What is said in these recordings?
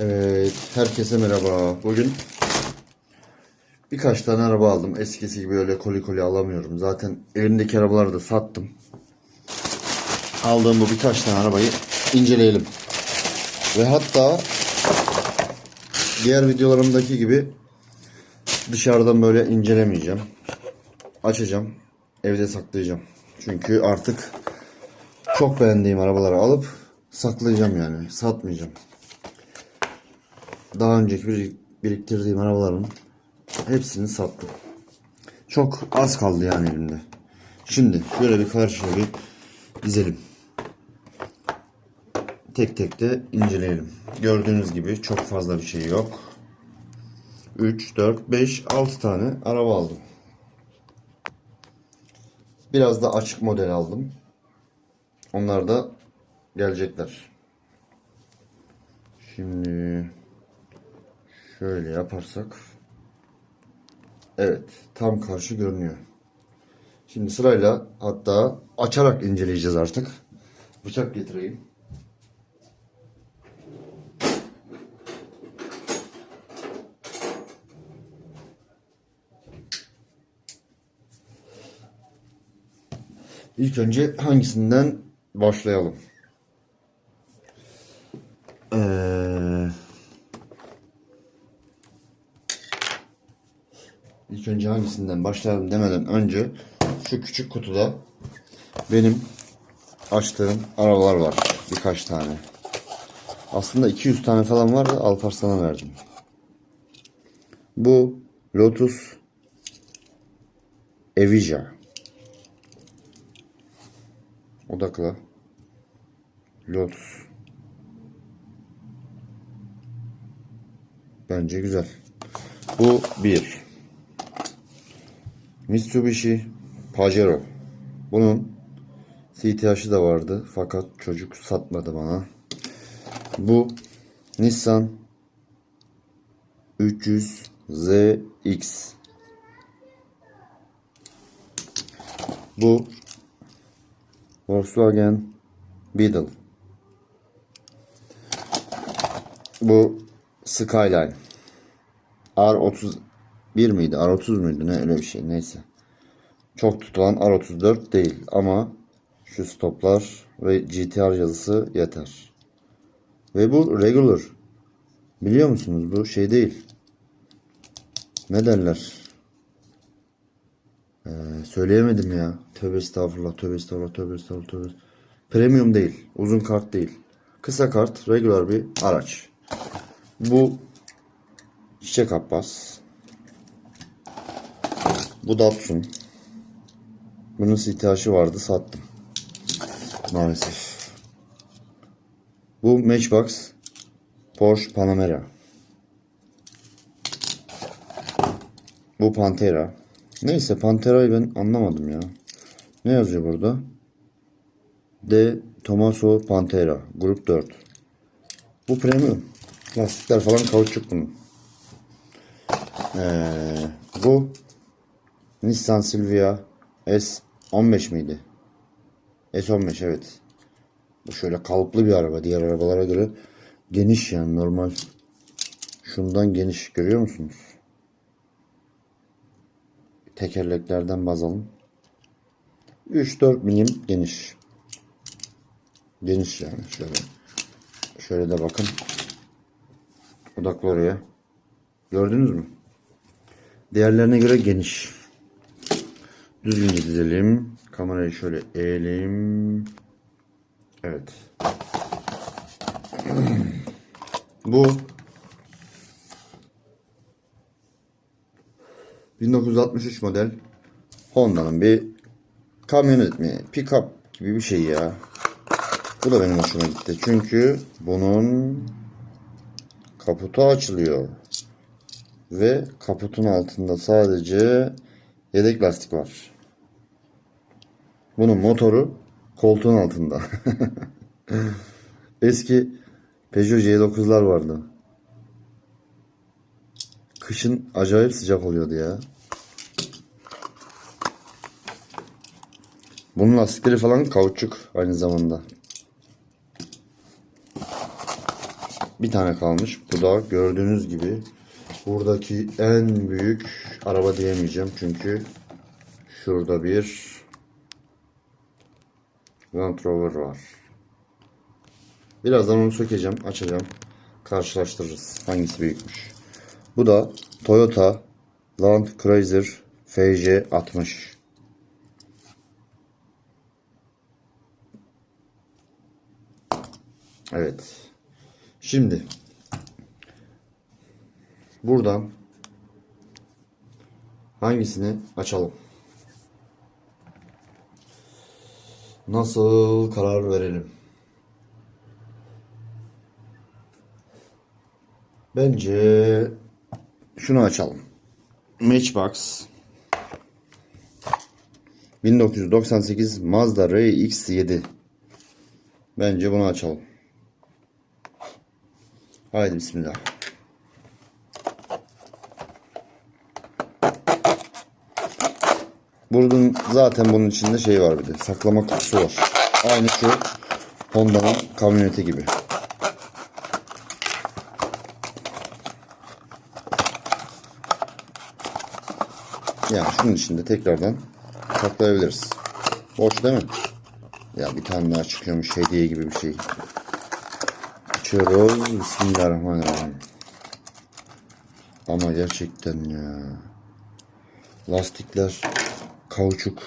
Evet, herkese merhaba. Bugün birkaç tane araba aldım. Eskisi gibi öyle koli koli alamıyorum. Zaten elimdeki arabaları da sattım. Aldığım bu birkaç tane arabayı inceleyelim. Ve hatta diğer videolarımdaki gibi dışarıdan böyle incelemeyeceğim. Açacağım, evde saklayacağım. Çünkü artık çok beğendiğim arabaları alıp saklayacağım yani. Satmayacağım daha önceki bir- biriktirdiğim arabaların hepsini sattım. Çok az kaldı yani elimde. Şimdi şöyle bir karşıya bir dizelim. Tek tek de inceleyelim. Gördüğünüz gibi çok fazla bir şey yok. 3, 4, 5, 6 tane araba aldım. Biraz da açık model aldım. Onlar da gelecekler. Şimdi Şöyle yaparsak. Evet. Tam karşı görünüyor. Şimdi sırayla hatta açarak inceleyeceğiz artık. Bıçak getireyim. İlk önce hangisinden başlayalım? Eee İlk önce hangisinden başlayalım demeden önce şu küçük kutuda benim açtığım arabalar var. Birkaç tane. Aslında 200 tane falan var da Alparslan'a verdim. Bu Lotus Evija. Odakla. Lotus. Bence güzel. Bu bir. Mitsubishi Pajero. Bunun CTH'ı da vardı fakat çocuk satmadı bana. Bu Nissan 300 ZX. Bu Volkswagen Beetle. Bu Skyline. R30 1 miydi? R30 muydu? Ne öyle bir şey. Neyse. Çok tutulan R34 değil ama şu stoplar ve GTR yazısı yeter. Ve bu regular. Biliyor musunuz? Bu şey değil. Ne derler? Ee, söyleyemedim ya. Tövbe estağfurullah, tövbe estağfurullah, tövbe estağfurullah, tövbe. Premium değil. Uzun kart değil. Kısa kart, regular bir araç. Bu Çiçek Abbas. Bu Datsun. Bunun sitaşı vardı sattım. Maalesef. Bu Matchbox Porsche Panamera. Bu Pantera. Neyse Pantera'yı ben anlamadım ya. Ne yazıyor burada? De Tomaso Pantera. Grup 4. Bu premium. Lastikler falan kauçuk bunun. Ee, bu Nissan Silvia S15 miydi? S15 evet. Bu şöyle kalıplı bir araba. Diğer arabalara göre geniş yani normal. Şundan geniş görüyor musunuz? Tekerleklerden baz alın. 3-4 milim geniş. Geniş yani şöyle. Şöyle de bakın. Odaklı oraya. Gördünüz mü? Diğerlerine göre geniş. Düzgünce dizelim. Kamerayı şöyle eğelim. Evet. Bu 1963 model Honda'nın bir kamyonet mi, pick-up gibi bir şey ya. Bu da benim hoşuma gitti. Çünkü bunun kaputu açılıyor. Ve kaputun altında sadece yedek lastik var. Bunun motoru koltuğun altında. Eski Peugeot C9'lar vardı. Kışın acayip sıcak oluyordu ya. Bunun lastikleri falan kauçuk aynı zamanda. bir tane kalmış. Bu da gördüğünüz gibi buradaki en büyük araba diyemeyeceğim çünkü şurada bir Land Rover var. Birazdan onu sökeceğim, açacağım. Karşılaştırırız. Hangisi büyükmüş. Bu da Toyota Land Cruiser FC60. Evet. Şimdi buradan hangisini açalım? Nasıl karar verelim? Bence şunu açalım. Matchbox 1998 Mazda RX-7 Bence bunu açalım. Haydi bismillah. Bunun zaten bunun içinde şey var bir de saklama kutusu var. Aynı şu Honda'nın kamyoneti gibi. Yani şunun içinde tekrardan saklayabiliriz. Boş değil mi? Ya bir tane daha çıkıyormuş hediye gibi bir şey. Açıyoruz. Bismillahirrahmanirrahim. Ama gerçekten ya. Lastikler kauçuk.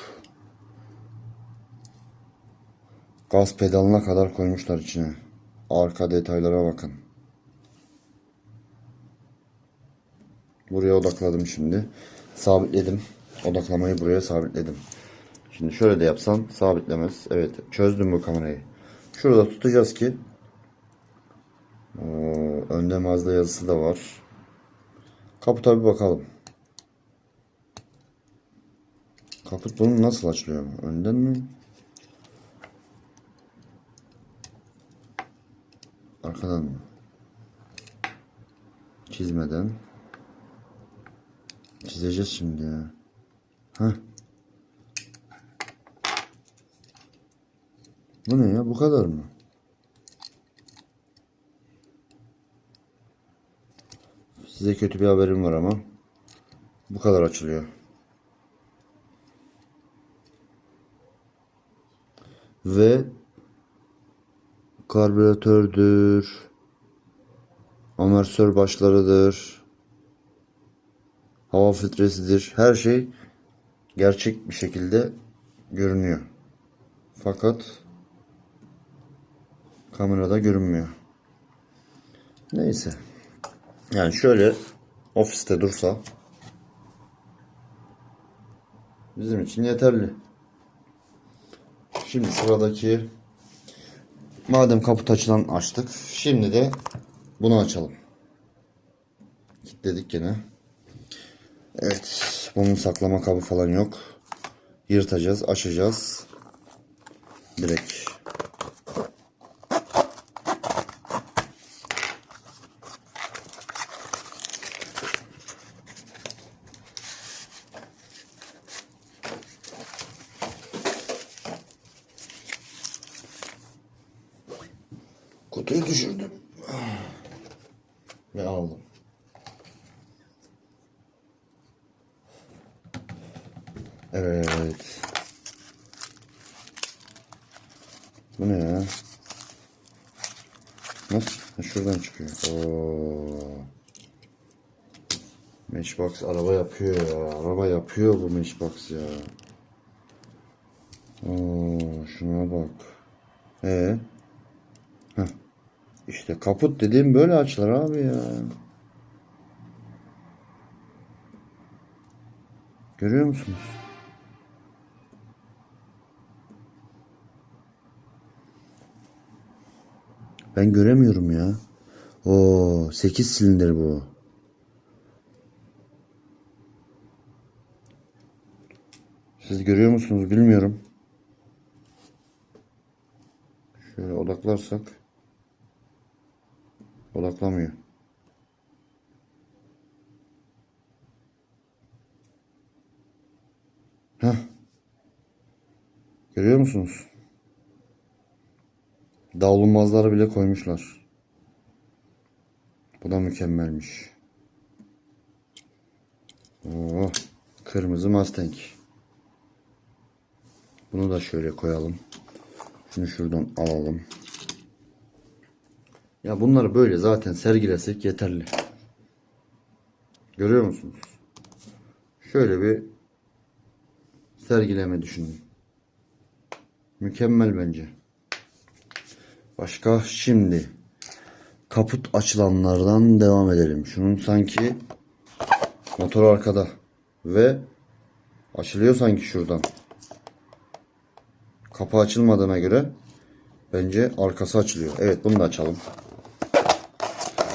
Gaz pedalına kadar koymuşlar içine. Arka detaylara bakın. Buraya odakladım şimdi. Sabitledim. Odaklamayı buraya sabitledim. Şimdi şöyle de yapsam sabitlemez. Evet çözdüm bu kamerayı. Şurada tutacağız ki ee, önde Mazda yazısı da var. Kaputa bir bakalım. Kaput bunun nasıl açılıyor? Önden mi? Arkadan mı? Çizmeden. Çizeceğiz şimdi ya. Heh. Bu ne ya? Bu kadar mı? Size kötü bir haberim var ama. Bu kadar açılıyor. Ve karbüratördür. Amortisör başlarıdır. Hava filtresidir. Her şey gerçek bir şekilde görünüyor. Fakat kamerada görünmüyor. Neyse. Yani şöyle ofiste dursa bizim için yeterli. Şimdi sıradaki madem kaput açılan açtık. Şimdi de bunu açalım. Kilitledik gene. Evet. Bunun saklama kabı falan yok. Yırtacağız, açacağız. Direkt. Düşürdüm. Ve aldım. Evet. Bu ne ya? Nasıl? Şuradan çıkıyor. Oo. Matchbox araba yapıyor ya. Araba yapıyor bu Matchbox ya. Oo, şuna bak. Ee? İşte kaput dediğim böyle açılır abi ya. Görüyor musunuz? Ben göremiyorum ya. O 8 silindir bu. Siz görüyor musunuz bilmiyorum. Şöyle odaklarsak odaklamıyor. Heh. Görüyor musunuz? Davlumbazları bile koymuşlar. Bu da mükemmelmiş. Oo, kırmızı Mustang. Bunu da şöyle koyalım. Şunu şuradan alalım. Ya bunları böyle zaten sergilesek yeterli. Görüyor musunuz? Şöyle bir sergileme düşünün. Mükemmel bence. Başka şimdi kaput açılanlardan devam edelim. Şunun sanki motor arkada ve açılıyor sanki şuradan. Kapı açılmadığına göre bence arkası açılıyor. Evet bunu da açalım.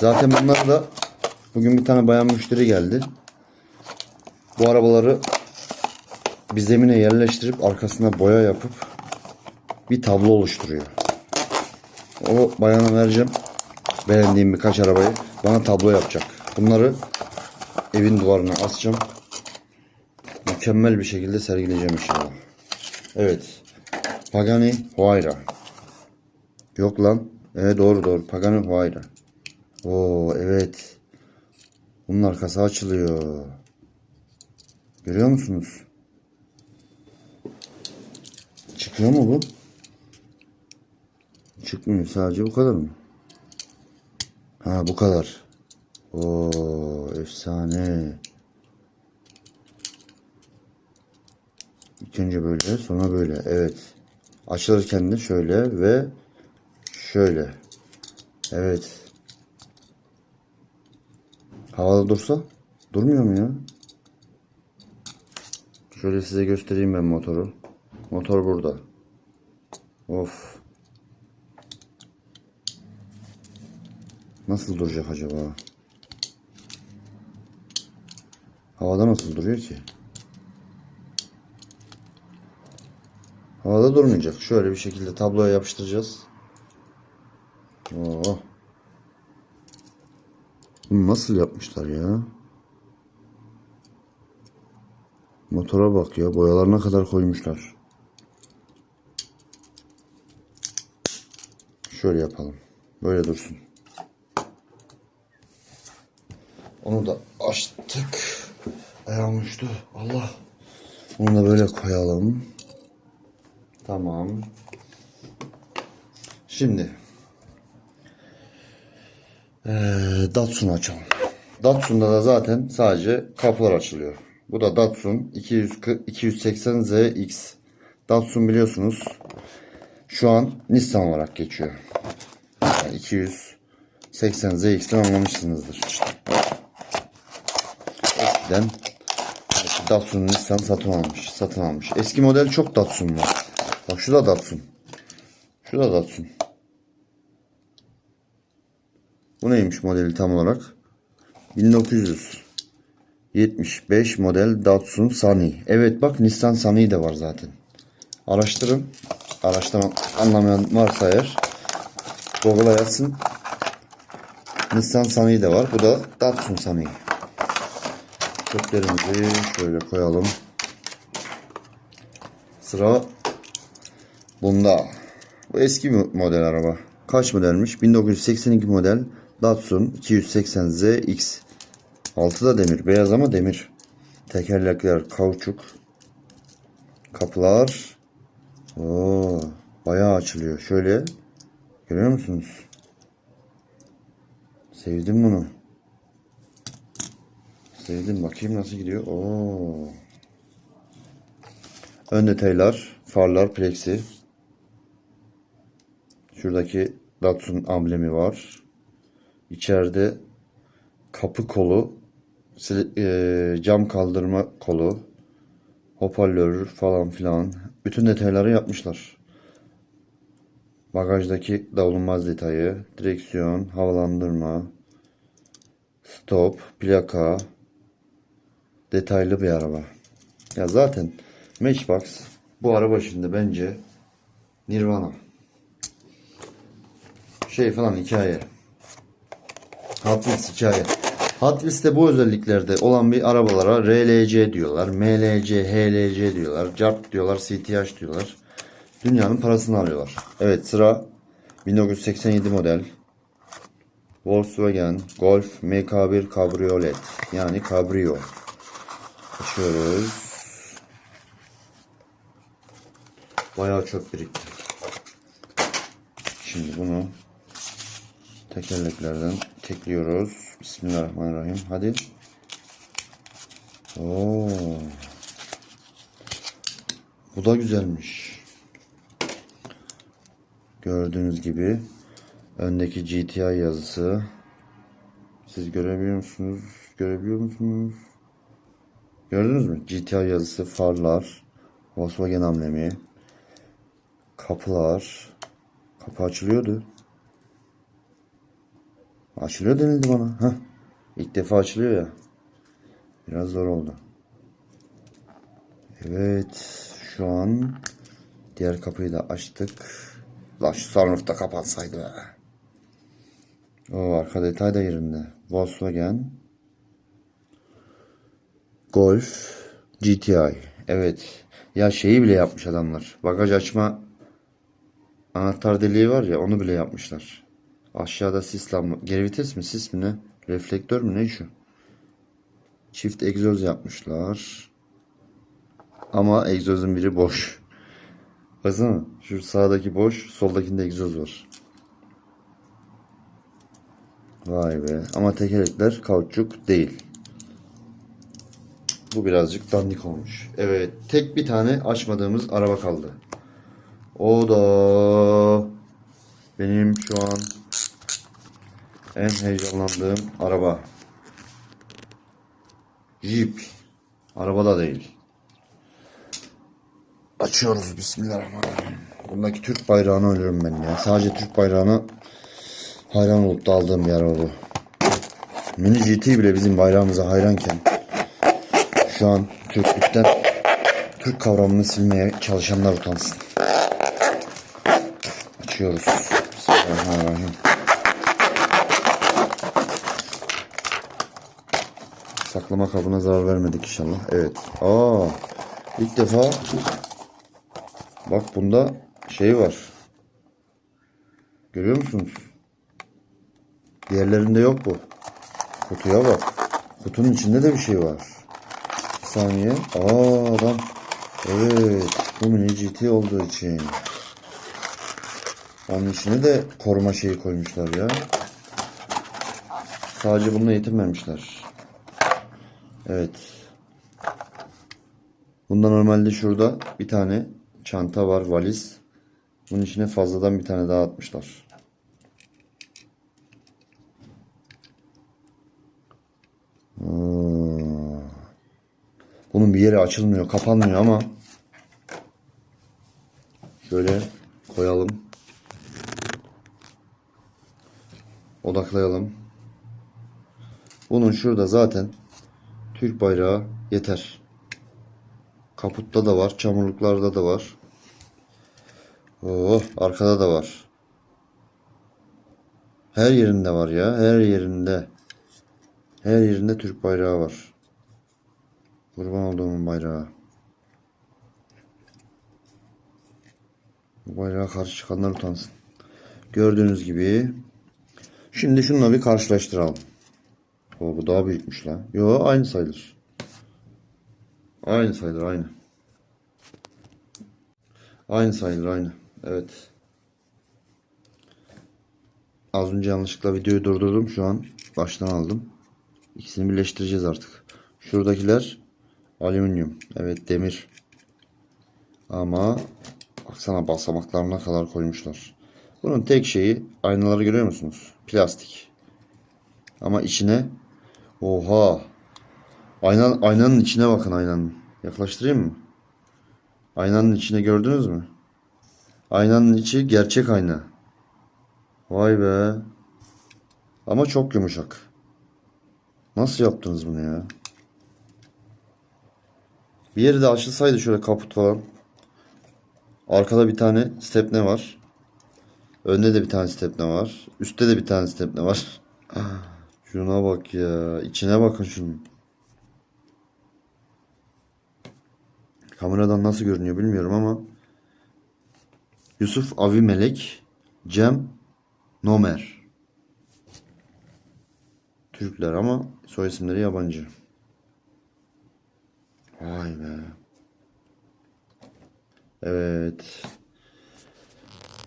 Zaten bunlar da bugün bir tane bayan müşteri geldi. Bu arabaları bir zemine yerleştirip arkasına boya yapıp bir tablo oluşturuyor. O bayana vereceğim. Beğendiğim birkaç arabayı bana tablo yapacak. Bunları evin duvarına asacağım. Mükemmel bir şekilde sergileyeceğim inşallah. Evet. Pagani Huayra. Yok lan. Evet doğru doğru. Pagani Huayra. Oo evet. Bunun arkası açılıyor. Görüyor musunuz? Çıkıyor mu bu? Çıkmıyor. Sadece bu kadar mı? Ha bu kadar. Oo efsane. İlk önce böyle sonra böyle. Evet. Açılırken de şöyle ve şöyle. Evet. Havada dursa? Durmuyor mu ya? Şöyle size göstereyim ben motoru. Motor burada. Of. Nasıl duracak acaba? Havada nasıl duruyor ki? Havada durmayacak. Şöyle bir şekilde tabloya yapıştıracağız. Oo. Bunu nasıl yapmışlar ya? Motora bak ya. Boyalarına kadar koymuşlar. Şöyle yapalım. Böyle dursun. Onu da açtık. Ayağım. Allah. Onu da böyle koyalım. Tamam. Şimdi ee, Datsun'u açalım. Datsun'da da zaten sadece kapılar açılıyor. Bu da Datsun 240 280ZX. Datsun biliyorsunuz şu an Nissan olarak geçiyor. Yani 280ZX'ten anlamışsınızdır. Eskiden Datsun Nissan satın almış. Satın almış. Eski model çok Datsun var. Bak şu da Datsun. Şu da Datsun. Bu neymiş modeli tam olarak? 1975 model Datsun Sunny. Evet bak Nissan Sunny de var zaten. Araştırın. Araştıran anlamayan varsa eğer Google'a yazsın. Nissan Sunny de var. Bu da Datsun Sunny. Çöplerimizi şöyle koyalım. Sıra bunda. Bu eski bir model araba. Kaç modelmiş? 1982 model Datsun 280ZX. Altı da demir. Beyaz ama demir. Tekerlekler kauçuk. Kapılar. Oo, bayağı açılıyor. Şöyle. Görüyor musunuz? Sevdim bunu. Sevdim. Bakayım nasıl gidiyor. Oo. Ön detaylar, farlar, plexi. Şuradaki Datsun amblemi var. İçeride kapı kolu, eee, cam kaldırma kolu, hoparlör falan filan. Bütün detayları yapmışlar. Bagajdaki davulunmaz detayı, direksiyon, havalandırma, stop, plaka, detaylı bir araba. Ya zaten Matchbox bu araba şimdi bence Nirvana. Şey falan hikaye. Hot Wheels hikaye. Hot bu özelliklerde olan bir arabalara RLC diyorlar, MLC, HLC diyorlar, CART diyorlar, CTH diyorlar. Dünyanın parasını alıyorlar. Evet sıra 1987 model Volkswagen Golf MK1 Cabriolet. Yani Cabrio. Açıyoruz. Bayağı çöp birikti. Şimdi bunu tekerleklerden tekliyoruz. Bismillahirrahmanirrahim. Hadi. Oo. Bu da güzelmiş. Gördüğünüz gibi öndeki GTI yazısı. Siz görebiliyor musunuz? Görebiliyor musunuz? Gördünüz mü? GTI yazısı, farlar, Volkswagen amblemi, kapılar. Kapı açılıyordu. Açılıyor denildi bana. Heh. İlk defa açılıyor ya. Biraz zor oldu. Evet. Şu an diğer kapıyı da açtık. La şu sunroof kapansaydı be. O arka detay da yerinde. Volkswagen Golf GTI. Evet. Ya şeyi bile yapmış adamlar. Bagaj açma anahtar deliği var ya onu bile yapmışlar. Aşağıda sis lamba. Geri vites mi? Sis mi ne? Reflektör mü? Ne şu? Çift egzoz yapmışlar. Ama egzozun biri boş. Baksana. Şu sağdaki boş. Soldakinde egzoz var. Vay be. Ama tekerlekler kauçuk değil. Bu birazcık dandik olmuş. Evet. Tek bir tane açmadığımız araba kaldı. O da benim şu an en heyecanlandığım araba. Jeep. Araba da değil. Açıyoruz. Bismillahirrahmanirrahim. Bundaki Türk bayrağını ölürüm ben ya. Sadece Türk bayrağına hayran olup da aldığım bir araba bu. Mini GT bile bizim bayrağımıza hayranken şu an Türklükten Türk kavramını silmeye çalışanlar utansın. Açıyoruz. Bismillahirrahmanirrahim. Saklama kabına zarar vermedik inşallah. Evet. Aa, ilk defa bak bunda şey var. Görüyor musunuz? Diğerlerinde yok bu. Kutuya bak. Kutunun içinde de bir şey var. Bir saniye. Aa adam. Evet. Bu mini GT olduğu için. Onun içine de koruma şeyi koymuşlar ya. Sadece bununla yetinmemişler. Evet. Bunda normalde şurada bir tane çanta var, valiz. Bunun içine fazladan bir tane daha atmışlar. Bunun bir yeri açılmıyor, kapanmıyor ama şöyle koyalım. Odaklayalım. Bunun şurada zaten Türk bayrağı yeter. Kaputta da var, çamurluklarda da var. Oh, arkada da var. Her yerinde var ya, her yerinde. Her yerinde Türk bayrağı var. Kurban olduğumun bayrağı. Bu bayrağa karşı çıkanlar utansın. Gördüğünüz gibi. Şimdi şununla bir karşılaştıralım. O bu daha büyükmüş lan. Yo aynı sayılır. Aynı sayılır aynı. Aynı sayılır aynı. Evet. Az önce yanlışlıkla videoyu durdurdum. Şu an baştan aldım. İkisini birleştireceğiz artık. Şuradakiler alüminyum. Evet demir. Ama baksana basamaklarına kadar koymuşlar. Bunun tek şeyi aynaları görüyor musunuz? Plastik. Ama içine oha ayna, aynanın içine bakın aynanın. Yaklaştırayım mı? Aynanın içine gördünüz mü? Aynanın içi gerçek ayna. Vay be. Ama çok yumuşak. Nasıl yaptınız bunu ya? Bir yeri de açılsaydı şöyle kaput falan. Arkada bir tane stepne var. Önde de bir tane stepne var. Üstte de bir tane stepne var. Şuna bak ya. İçine bakın şunun. Kameradan nasıl görünüyor bilmiyorum ama Yusuf Avi Melek Cem Nomer Türkler ama soy isimleri yabancı. Vay be. Evet.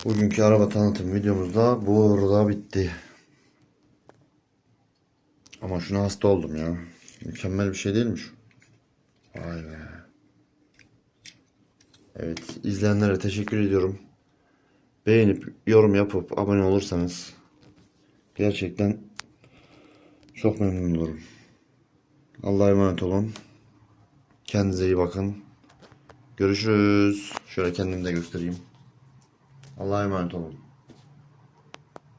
Bugünkü araba tanıtım videomuz da burada bitti. Ama şuna hasta oldum ya. Mükemmel bir şey değilmiş. Vay be. Evet, izleyenlere teşekkür ediyorum. Beğenip yorum yapıp abone olursanız gerçekten çok memnun olurum. Allah'a emanet olun. Kendinize iyi bakın. Görüşürüz. Şöyle kendimi de göstereyim. Allah'a emanet olun.